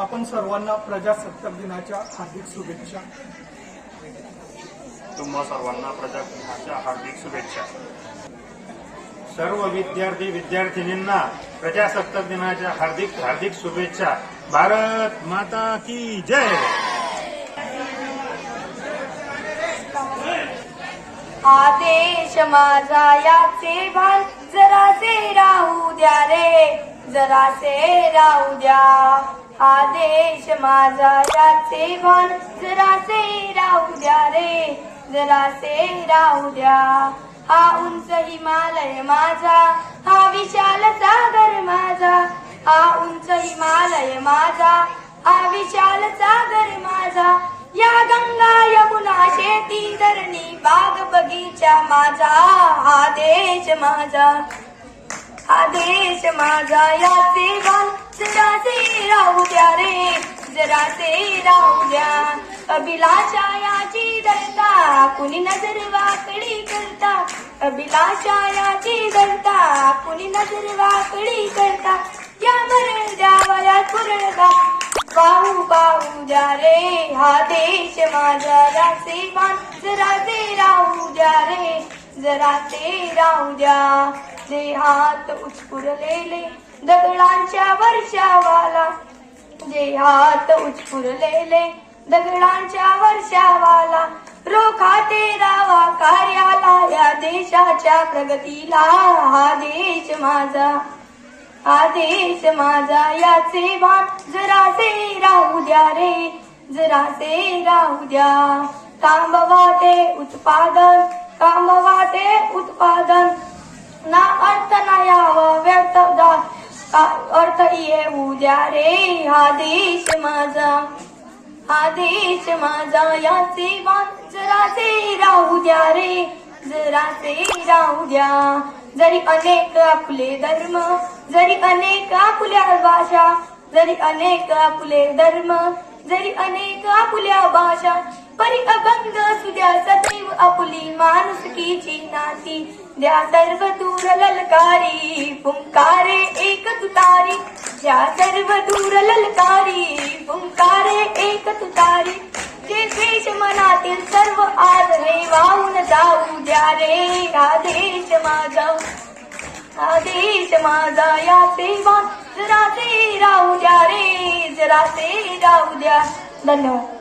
आपण सर्वांना प्रजासत्ताक दिनाच्या हार्दिक शुभेच्छा. तुम्हा सर्वांना प्रजासत्ताकाच्या हार्दिक शुभेच्छा. सर्व विद्यार्थी विद्यार्थिनींना प्रजासत्ताक दिनाच्या हार्दिक हार्दिक शुभेच्छा. भारत माता की जय! आदेश माझा याचे भान जरासे राहू द्या रे जरासे राहू द्या. आदेश माझा याचे भान जरासे राहू द्या रे जरासे राहू द्या. हा उंच हिमालय माझा हा विशाल सागर माझा. हा उंच हिमालय माझा हा विशाल सागर माझा. या गंगा यमुना शेती धरणी बाग बगीचा माझा. हा देश माझा हा देश माझा याचे जरा ते राहू द्या रे जरासे राहू द्या अभिलाषा याची दत्ता कुणी नजर वाकडी करता। अभिलाषा याची दत्ता कुणी नजर वाकडी करता। या मरण द्यावया पूर्ण पाहू पाहू द्या रे हा देश माझा रासे मान जरा ते राहू द्या रे जरा ते राहू द्या। जे हात उचपुरलेले दगडांच्या वर्षावाला. जे हात उचपुरलेले दगडांच्या वर्षावाला. रोखाते रावा कार्याला या देशाच्या प्रगतीला. हा देश माझा हा देश माझा याचे भान जरासे राहू द्या रे जरासे राहू द्या. थांबवा ते उत्पादन थांबवा ते उत्पादन. ना अर्थ ना यावा व्यर्थ जा. अर्थ येऊ द्या रे? हा देश माझा. हा देश माझा. याचे भान जरासे राहू द्या रे. जरासे राहू द्या. जरी अनेक आपले धर्म जरी अनेक आपल्या भाषा जरी अनेक आपले धर्म जरी अनेक आपुल्या भाषा परी अभंग सुद्या सदैव आपुली माणुसकीची नाती द्या सर्व दूर ललकारी फुंकारे एक तुतारी. द्या सर्व दूर ललकारी फुंकारे एक तुतारी. जे देश मनातील सर्व आज हे वाहून जाऊ द्या रे हा देश माझा. हा देश माझा या सेवा जरा ते जरा ते राहू द्या. धन्यवाद.